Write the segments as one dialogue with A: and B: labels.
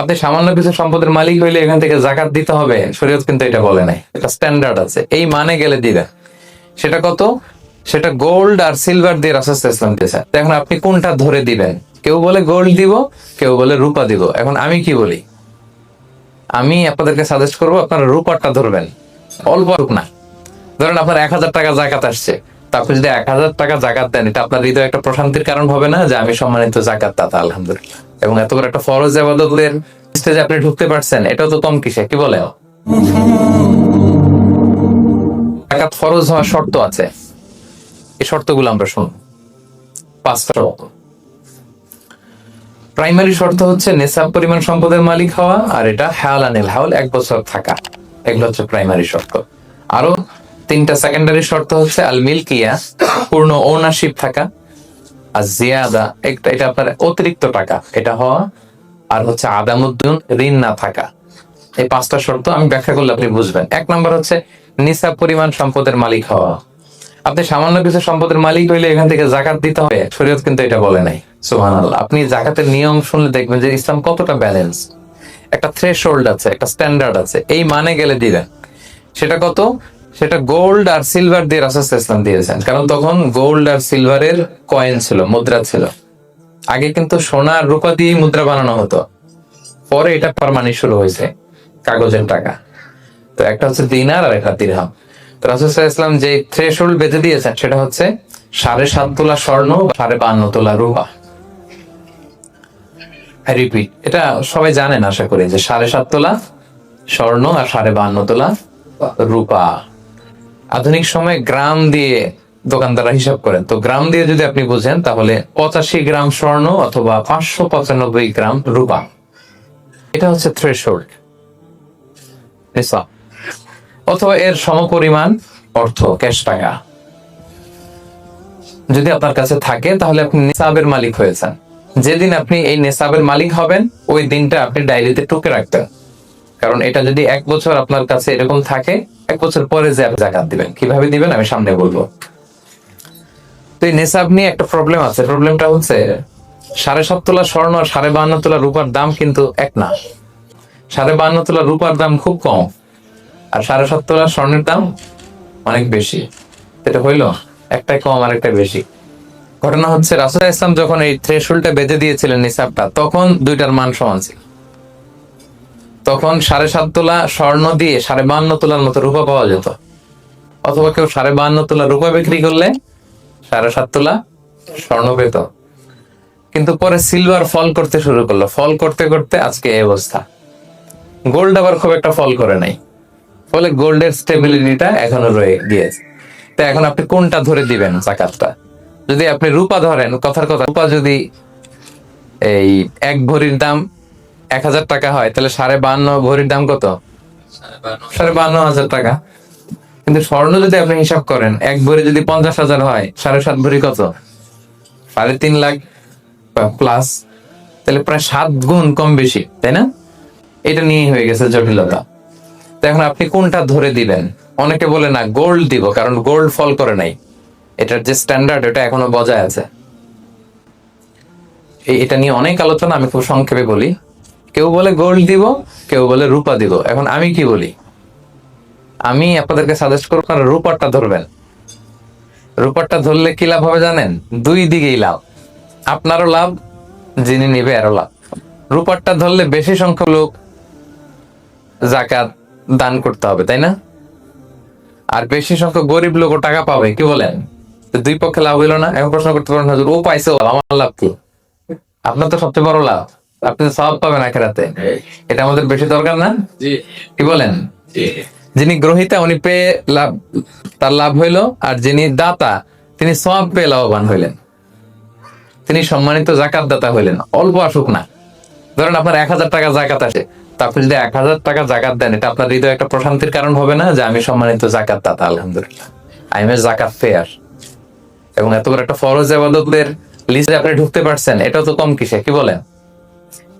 A: আপনি সামান্য কিছু সম্পদের মালিক হইলে এখান থেকে জাকাত দিতে হবে। শরীয়ত কিন্তু এটা বলে নাই। এটা স্ট্যান্ডার্ড আছে। এই মানে গেলে দিবেন। সেটা কত? সেটা গোল্ড আর সিলভার দিয়ে রাসুল ইসলাম দিয়েছেন। তো এখন আপনি কোনটা ধরে দিবেন? কেউ বলে গোল্ড দিব, কেউ বলে রূপা দিব। এখন আমি কি বলি? আমি আপনাদেরকে সাজেস্ট করব, আপনারা রূপারটা ধরবেন। অল্প হোক না। ধরেন আপনার এক হাজার টাকা জাকাত আসছে। তা আপনি যদি এক হাজার টাকা জাকাত দেন, এটা আপনার হৃদয় একটা প্রশান্তির কারণ হবে না যে আমি সম্মানিত জাকাত দাতা, আলহামদুলিল্লাহ। এবং এত বড় একটা ফরজ আবাদতের স্টেজে আপনি ঢুকতে পারছেন, এটাও তো কম কিসে কি বলে? জাকাত ফরজ হওয়ার শর্ত আছে। এই শর্তগুলো আমরা শুনব পাঁচটা শর্ত প্রাইমারি শর্ত হচ্ছে নেশাব পরিমাণ সম্পদের মালিক হওয়া, আর এটা হায়াল আনিল হাওল এক বছর থাকা। এগুলো হচ্ছে প্রাইমারি শর্ত। আরও তিনটা সেকেন্ডারি শর্ত হচ্ছে আল মিল্কিয়া পূর্ণ ওনারশিপ থাকা। আর জিয়াদা একটা এটা আপনার অতিরিক্ত টাকা। এটা হওয়া আর হচ্ছে ঋণ না থাকা। এই পাঁচটা শর্ত আমি ব্যাখ্যা করলে আপনি বুঝবেন। এক নম্বর হচ্ছে নিসাব পরিমাণ সম্পদের মালিক হওয়া। আপনি সামান্য কিছু সম্পদের মালিক হইলে এখান থেকে জাকাত দিতে হবে। শরীয়ত কিন্তু এটা বলে নাই। সুহান আপনি জাকাতের নিয়ম শুনলে দেখবেন যে ইসলাম কতটা ব্যালেন্স একটা থ্রেশ আছে, একটা স্ট্যান্ডার্ড আছে। এই মানে গেলে দিবেন। সেটা কত? সেটা গোল্ড আর সিলভার দিয়ে রাসুল ইসলাম দিয়েছেন। কারণ তখন গোল্ড আর সিলভারের কয়েন ছিল, মুদ্রা ছিল। আগে কিন্তু সোনা আর রূপা দিয়ে মুদ্রা বানানো হতো। পরে এটা পারমানি শুরু হয়েছে, কাগজের টাকা। তো একটা হচ্ছে দিনার আর একটা দিরহাম রাসুল ইসলাম যে থ্রেশোল্ড বেঁধে দিয়েছেন, সেটা হচ্ছে সাড়ে সাত তোলা স্বর্ণ সাড়ে বান্ন তোলা রূপা। রিপিট এটা সবাই জানেন আশা করি যে সাড়ে সাত তোলা স্বর্ণ আর সাড়ে বান্ন তোলা রূপা। আধুনিক সময়ে গ্রাম দিয়ে দোকানদাররা হিসাব করেন। তো গ্রাম দিয়ে যদি আপনি বুঝেন, তাহলে পঁচাশি গ্রাম স্বর্ণ অথবা পাঁচশো পঁচানব্বই গ্রাম রূপা এটা হচ্ছে থ্রেশোল্ড অথবা এর সমপরিমাণ অর্থ ক্যাশ টাকা। যদি আপনার কাছে থাকে, তাহলে আপনি নেশাবের মালিক হয়েছেন। যেদিন আপনি এই নেশাবের মালিক হবেন, ওই দিনটা আপনি ডায়েরিতে টুকে রাখতেন কারণ এটা যদি এক বছর আপনার কাছে এরকম থাকে, এক বছর পরে যে আপনি জাকাত দিবেন। কীভাবে দিবেন আমি সামনে বলব। তো এই নেশাব নিয়ে একটা প্রবলেম আছে। প্রবলেমটা হচ্ছে, সাড়ে সাত তোলা স্বর্ণ আর সাড়ে বান্ন তোলা রূপার দাম কিন্তু এক না। সাড়ে বান্ন তোলা রূপার দাম খুব কম। আর সাড়ে সাত তোলা স্বর্ণের দাম অনেক বেশি। এটা হইল একটাই কম আর একটা বেশি। ঘটনা হচ্ছে, রাসুল ইসলাম যখন এই থ্রেশোল্ডটা বেঁধে দিয়েছিলেন নিসাবটা তখন দুইটার মান সমান ছিল। তখন সাড়ে সাত তোলা স্বর্ণ দিয়ে সাড়ে বান্ন তোলার মতো রূপা পাওয়া যেত। অথবা কেউ সাড়ে বান্ন তোলা রূপা বিক্রি করলে সাড়ে সাত তোলা স্বর্ণ পেত। কিন্তু পরে সিলভার ফল করতে শুরু করল। ফল করতে করতে আজকে এই অবস্থা। গোল্ড আবার খুব একটা ফল করে নাই। ফলে গোল্ডের স্টেবিলিটিটা এখনও রয়ে গিয়েছে। তো এখন আপনি কোনটা ধরে দিবেন জাকাতটা? যদি আপনি রূপা ধরেন, কথার কথা, রূপা যদি এই এক ভরির দাম এক হাজার টাকা হয়, তাহলে সাড়ে বান্ন ভরির দাম কত? সাড়ে বান্ন হাজার টাকা। কিন্তু স্বর্ণ যদি আপনি হিসাব করেন, এক ভরি যদি পঞ্চাশ হাজার হয়, সাড়ে সাত ভরি কত? সাড়ে তিন লাখ প্লাস তাহলে প্রায় সাত গুণ কম বেশি, তাই না? এটা নিয়েই হয়ে গেছে জটিলতা। তো এখন আপনি কোনটা ধরে দিবেন? অনেকে বলে না গোল্ড দিব, কারণ গোল্ড ফল করে নাই। এটার যে স্ট্যান্ডার্ড এটা এখনও বজায় আছে। এটা নিয়ে অনেক আলোচনা, আমি খুব সংক্ষেপে বলি। কেউ বলে গোল্ড দিব, কেউ বলে রূপা দিব। এখন আমি কি বলি? আমি আপনাদেরকে সাজেস্ট করব আপনারা রূপারটা ধরবেন। রূপারটা ধরলে কি লাভ হবে জানেন? দুই দিকেই লাভ। আপনারও লাভ, যিনি নিবে আরও লাভ। রূপারটা ধরলে বেশি সংখ্যক লোক জাকাত দান করতে হবে, তাই না? আর বেশি সংখ্যক গরিব লোক টাকা পাবে, কি বলেন? দুই পক্ষে লাভ হইল না। এখন প্রশ্ন করতে পারেন, হুজুর, ও পাইছে আমার লাভ কি? আপনার তো সবচেয়ে বড় লাভ। আপনি সব পাবেন আখেরাতে। এটা আমাদের বেশি দরকার না? কি বলেন? যিনি গ্রহিতা উনি পেয়ে লাভ তার লাভ হইল আর যিনি দাতা তিনি সব পেয়ে লাভবান হইলেন। তিনি সম্মানিত জাকাত দাতা হইলেন। অল্প আসুক না। ধরেন আপনার এক হাজার টাকা জাকাত আসে। তা আপনি যদি এক হাজার টাকা জাকাত দেন এটা আপনার হৃদয় একটা প্রশান্তির কারণ হবে না যে আমি সম্মানিত জাকাত দাতা আলহামদুলিল্লাহ। আই এম এ জাকাত ফেয়ার এবং এত বড় একটা ফরজ আবাদতের লিস্টে আপনি ঢুকতে পারছেন এটাও তো কম কিসে কি বলেন?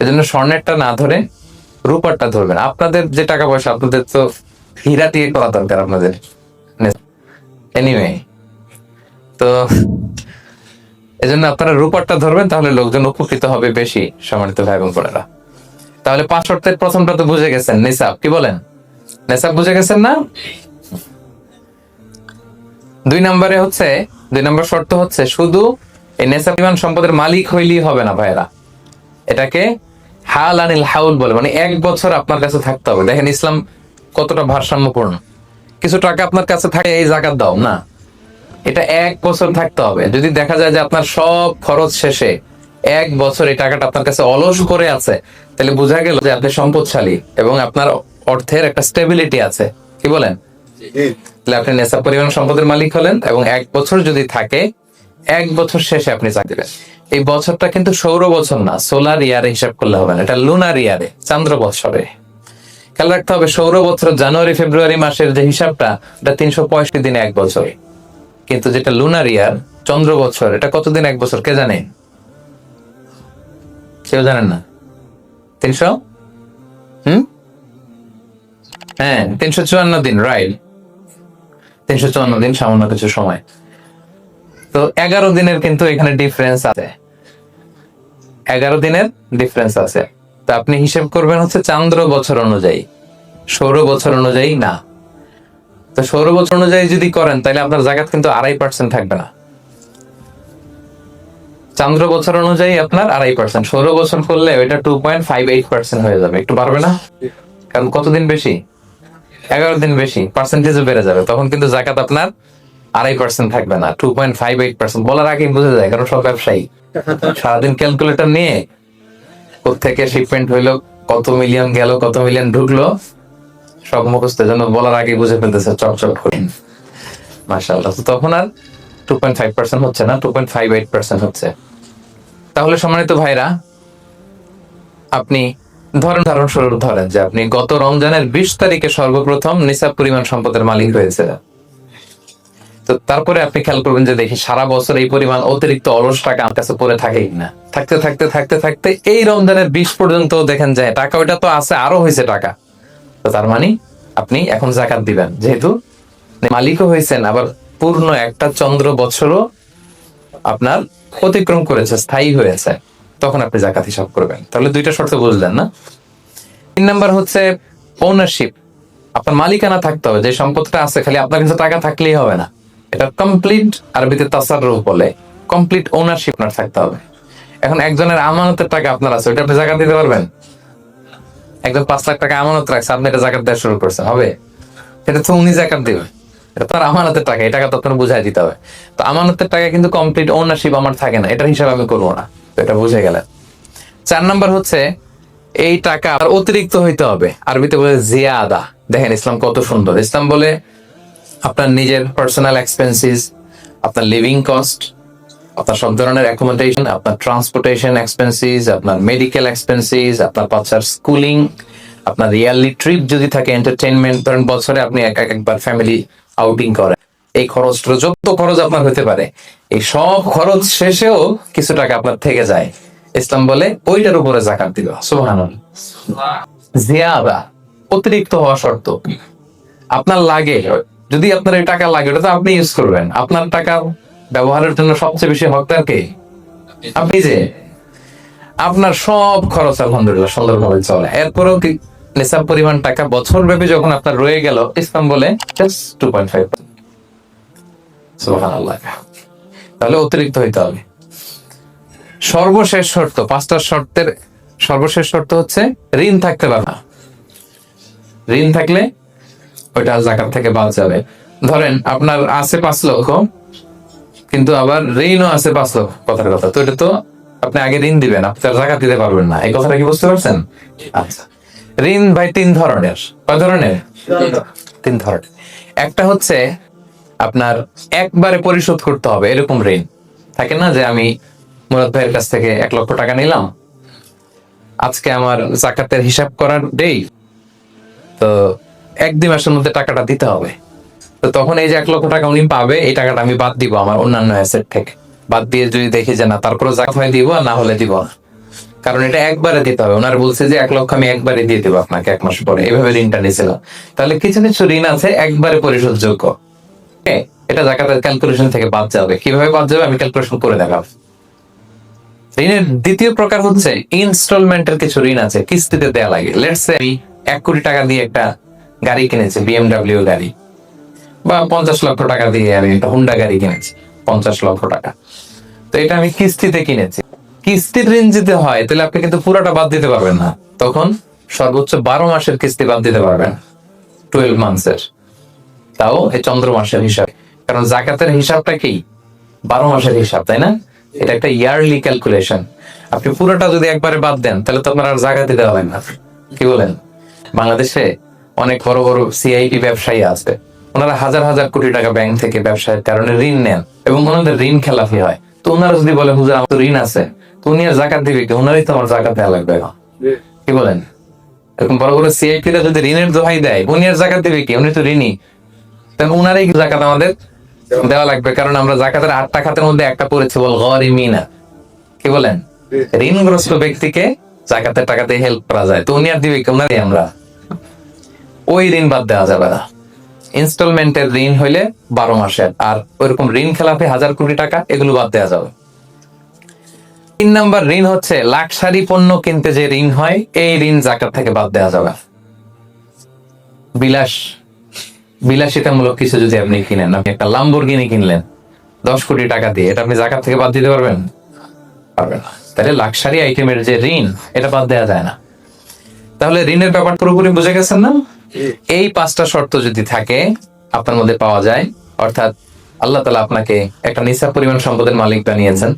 A: এজন্য স্বর্ণেরটা না ধরে রূপারটা ধরবেন। আপনাদের যে টাকা পয়সা, আপনাদের তো হীরা দিয়ে করা দরকার আপনাদের। এনিওয়ে তো এজন্য আপনারা রূপারটা ধরবেন, তাহলে লোকজন উপকৃত হবে বেশি, সম্মানিত ভাই এবং বোনেরা। তাহলে পাঁচ শর্তের প্রথমটা তো বুঝে গেছেন নিসাব কি বলেন? নিসাব বুঝে গেছেন না? দুই নম্বরে হচ্ছে, দুই নম্বর শর্ত হচ্ছে শুধু এই নেশা পরিমাণ সম্পদের মালিক হইলেই হবে না ভাইরা এটাকে হাল আনিল হাউল বলে মানে এক বছর আপনার কাছে থাকতে হবে। দেখেন ইসলাম কতটা ভারসাম্যপূর্ণ। কিছু টাকা আপনার কাছে থাকে এই জাকাত দাও না। এটা এক বছর থাকতে হবে। যদি দেখা যায় যে আপনার সব খরচ শেষে এক বছর এই টাকাটা আপনার কাছে অলস করে আছে তাহলে বোঝা গেল যে আপনি সম্পদশালী এবং আপনার অর্থের একটা স্টেবিলিটি আছে। কি বলেন? তাহলে আপনি নেশা পরিমাণ সম্পদের মালিক হলেন এবং এক বছর যদি থাকে এক বছর শেষে আপনি চাকরি দিবেন এই বছরটা কিন্তু সৌর বছর না, সোলার ইয়ারে হিসাব করলে হবে না, এটা লুনার ইয়ারে, চান্দ্র বছরে। খেয়াল রাখতে হবে, সৌর বছর জানুয়ারি, ফেব্রুয়ারি মাসের যে হিসাবটা, এটা তিনশো পঁয়ষট্টি দিনে এক বছর। কিন্তু যেটা লুনার ইয়ার চন্দ্র বছর, এটা কতদিন এক বছর, কে জানে? কেউ জানেন না? তিনশো? হুম? হ্যাঁ তিনশো চুয়ান্ন দিন রাইট তিনশো চুয়ান্ন দিন সামান্য কিছু সময়। তো এগারো দিনের কিন্তু এখানে ডিফারেন্স আছে। এগারো দিনের ডিফারেন্স আছে। তো আপনি হিসেব করবেন হচ্ছে চান্দ্র বছর অনুযায়ী। সৌর বছর অনুযায়ী না। তো সৌর বছর অনুযায়ী যদি করেন, তাহলে আপনার জায়গা কিন্তু আড়াই পার্সেন্ট থাকবে না। চান্দ্র বছর অনুযায়ী আপনার আড়াই পার্সেন্ট সৌর বছর করলে ওইটা two point five eight percent হয়ে যাবে। একটু পারবে না? কারণ কতদিন বেশি? এগারো দিন বেশি। পার্সেন্টেজও বেড়ে যাবে। তখন কিন্তু জাকাত আপনার আড়াই পার্সেন্ট থাকবে না two point five eight percent বলার আগেই যায় কারণ সব ব্যবসায়ী। সারাদিন নিয়ে থেকে শিপমেন্ট হইল, কত মিলিয়ন গেল, কত মিলিয়ন ঢুকলো, সব মুখস্থ। জন্য বলার আগে বুঝে ফেলতেছে করে। মাশাআল্লাহ, তো তখন আর টু পয়েন্ট ফাইভ পার্সেন্ট হচ্ছে না two point five eight percent হচ্ছে। তাহলে সম্মানিত ভাইরা, আপনি ধরেন ধারণ স্বরূপ ধরেন যে আপনি গত রমজানের বিশ তারিখে সর্বপ্রথম নিসাব পরিমাণ সম্পদের মালিক হয়েছিলেন। তারপরে আপনি খেয়াল করবেন যে দেখি সারা বছর এই পরিমাণ অতিরিক্ত অলস টাকা আমার কাছে পড়ে থাকে না থাকতে থাকতে থাকতে থাকতে এই রমজানের বিশ পর্যন্ত দেখেন যায়, টাকা ওইটা তো আছে, আরও হয়েছে টাকা। তো তার মানে আপনি এখন জাকাত দিবেন। যেহেতু মালিকও হয়েছেন, আবার পূর্ণ একটা চন্দ্র বছরও আপনার অতিক্রম করেছে, স্থায়ী হয়েছে, তখন আপনি জাকাত হিসাব করবেন। তাহলে দুইটা শর্ত বুঝলেন না? তিন নাম্বার হচ্ছে ওনারশিপ আপনার মালিকানা থাকতে হবে, যে সম্পদটা আছে, খালি আপনার কাছে টাকা থাকলেই হবে না। এটা কমপ্লিট আরবিতে তাসাররুফ বলে কমপ্লিট ওনারশিপ আপনার থাকতে হবে। এখন একজনের আমানতের টাকা আপনার আছে ওটা আপনি জাকাত দিতে পারবেন? একজন পাঁচ লাখ টাকা আমানত রাখছে, আপনি এটা জাকাত দেওয়া শুরু করছেন, হবে? এটা তো উনি জাকাত দেবে। এটা তো আর আমানতের টাকা, এই টাকা বুঝাই দিতে হবে। তো আমানতের টাকা কিন্তু কমপ্লিট ওনারশিপ আমার থাকে না এটার হিসাব আমি করব না এটা বুঝে গেলেন। চার নাম্বার হচ্ছে, এই টাকা অতিরিক্ত হইতে হবে। আরবিতে বলে জিয়াদা। দেখেন ইসলাম কত সুন্দর। ইসলাম বলে আপনার নিজের পার্সোনাল এক্সপেন্সিস আপনার লিভিং কস্ট আপনার সব ধরনের অ্যাকোমোডেশন আপনার ট্রান্সপোর্টেশন এক্সপেন্সিস আপনার মেডিকেল এক্সপেন্সিস আপনার বাচ্চার স্কুলিং আপনার ইয়ারলি ট্রিপ যদি থাকে এন্টারটেনমেন্ট ধরেন বছরে আপনি এক এক- একবার ফ্যামিলি আউটিং করেন। এই খরচটা যত খরচ আপনার হতে পারে এই সব খরচ শেষেও কিছু টাকা আপনার থেকে যায়। ইসলাম বলে ওইটার উপরে জাকাত দিল সুবহানাল্লাহ। জিয়াদা অতিরিক্ত হওয়া শর্ত। আপনার লাগে যদি আপনার এই টাকা লাগে, ওটা তো আপনি ইউজ করবেন। আপনার টাকা ব্যবহারের জন্য সবচেয়ে বেশি হকদার কে? আপনি যে। আপনার সব খরচ আলহামদুলিল্লাহ সুন্দরভাবে চলে। এরপরেও কি নিসাব পরিমাণ টাকা বছর ব্যাপী যখন আপনার রয়ে গেল, ইসলাম বলে টু পয়েন্ট ফাইভ তাহলে অতিরিক্ত হইতে হবে। সর্বশেষ শর্ত, পাঁচটা শর্তের সর্বশেষ শর্ত হচ্ছে ঋণ থাকতে পারে না। ঋণ থাকলে ওইটা জাকাত থেকে বাদ যাবে। ধরেন আপনার আছে পাঁচ লক্ষ, কিন্তু আবার ঋণও আছে পাঁচ লক্ষ, কথার কথা। তো এটা তো আপনি আগে ঋণ দিবেন, আপনি তার জাকাত দিতে পারবেন না। এই কথাটা কি বুঝতে পারছেন? আচ্ছা। ঋণ ভাই তিন ধরনের। কয় ধরনের? তিন ধরনের। একটা হচ্ছে আপনার একবারে পরিশোধ করতে হবে, এরকম ঋণ। থাকে না যে আমি মুরাদ ভাইয়ের কাছ থেকে এক লক্ষ টাকা নিলাম, আজকে আমার জাকাতের হিসাব করার দেই। তো এক দুই মাসের মধ্যে টাকাটা দিতে হবে। তো তখন এই যে এক লক্ষ টাকা উনি পাবে, এই টাকাটা আমি বাদ দিব আমার অন্যান্য অ্যাসেট থেকে। বাদ দিয়ে যদি দেখি যে না তারপরে জাকাত হয় দিব না হলে দিব কারণ এটা একবারে দিতে হবে। ওনার বলছে যে এক লক্ষ আমি একবারে দিয়ে দেবো আপনাকে এক মাস পরে। এভাবে ঋণটা নিয়েছিল তাহলে কিছু কিছু ঋণ আছে একবারে পরিশোধযোগ্য। Okay? এটা জাকাতের ক্যালকুলেশন থেকে বাদ যাবে। কীভাবে বাদ যাবে? আমি ক্যালকুলেশন করে দেখাবো। ঋণের দ্বিতীয় প্রকার হচ্ছে ইনস্টলমেন্টের কিছু ঋণ আছে, কিস্তিতে দেয়া লাগে। লেটস সে এক কোটি টাকা দিয়ে একটা গাড়ি কিনেছি বিএমডাব্লিউ গাড়ি। বা পঞ্চাশ লক্ষ টাকা দিয়ে আমি একটা হুন্ডা গাড়ি কিনেছি, পঞ্চাশ লক্ষ টাকা। তো এটা আমি কিস্তিতে কিনেছি। কিস্তির ঋণ যদি হয়, তাহলে আপনি কিন্তু পুরোটা বাদ দিতে পারবেন না। তখন সর্বোচ্চ বারো মাসের কিস্তি বাদ দিতে পারবেন টুয়েলভ মান্থসের তাও এই চন্দ্র মাসের হিসাব। কারণ জাকাতের হিসাবটা কি? বারো মাসের হিসাব, তাই না? এটা একটা ইয়ারলি ক্যালকুলেশন আপনি পুরোটা যদি একবারে বাদ দেন, তাহলে তো আপনার আর জাকাতে দিতে হয় না। কি বলেন? বাংলাদেশে অনেক বড় বড় সিআইপি ব্যবসায়ী আছে। ওনারা হাজার হাজার কোটি টাকা ব্যাংক থেকে ব্যবসায়ের কারণে ঋণ নেন এবং ওনাদের ঋণ খেলাফি হয়। তো ওনারা যদি বলে হুজুর আমার তো ঋণ আছে। তো উনি আর জাকাত দিবে কি? ওনারই তো আমার জাকাত দেওয়া লাগবে। কি বলেন? এরকম বড় বড় সিআইপি রা যদি ঋণের দোহাই দেয় উনি আর জাকাত দিবে কি? উনি তো ঋণী। তাহলে উনারই জাকাত আমাদের দেওয়া লাগবে। কারণ আমরা জাকাতের আটটা খাতের মধ্যে একটা পড়েছি বল গরি মিনা কি বলেন? ঋণগ্রস্ত ব্যক্তিকে জাকাতের টাকাতে হেল্প করা যায়। তো উনি আর দিবে কি? উনারই আমরা। ওই ঋণ বাদ দেওয়া যাবে না। ইনস্টলমেন্টের ঋণ হইলে বারো মাসের আর ওইরকম ঋণ খেলাপে হাজার কোটি টাকা, এগুলো বাদ দেওয়া যাবে। তিন নাম্বার ঋণ হচ্ছে লাক্সারি পণ্য কিনতে যে ঋণ হয়, এই ঋণ জাকাত থেকে বাদ দেওয়া যাবে। বিলাস, বিলাসিতামূলক কিছু যদি আপনি কিনেন, আপনি একটা লাম্বরগিনি কিনলেন, দশ কোটি টাকা দিয়ে, এটা আপনি জাকাত থেকে বাদ দিতে পারবেন? পারবেন না। তাহলে লাক্সারি আইটেমের যে ঋণ, এটা বাদ দেওয়া যায় না। তাহলে ঋণের ব্যাপার পুরোপুরি বুঝে গেছেন না? এই পাঁচটা শর্ত যদি থাকে, আপনার মধ্যে পাওয়া যায়, অর্থাৎ আল্লাহ তালা আপনাকে একটা নিসাব পরিমাণ সম্পদের মালিক বানিয়েছেন।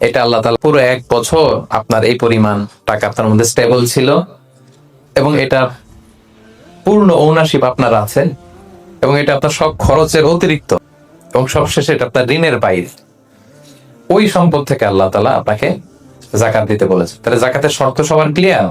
A: এটা আল্লাহ তালা পুরো এক বছর আপনার এই পরিমাণ টাকা আপনার মধ্যে স্টেবল ছিল এবং এটা পূর্ণ ওনারশিপ আপনার আছে এবং এটা আপনার সব খরচের অতিরিক্ত এবং সবশেষে এটা আপনার ঋণের বাইরে। ওই সম্পদ থেকে আল্লাহ তালা আপনাকে জাকাত দিতে বলেছে। তাহলে জাকাতের শর্ত সবার ক্লিয়ার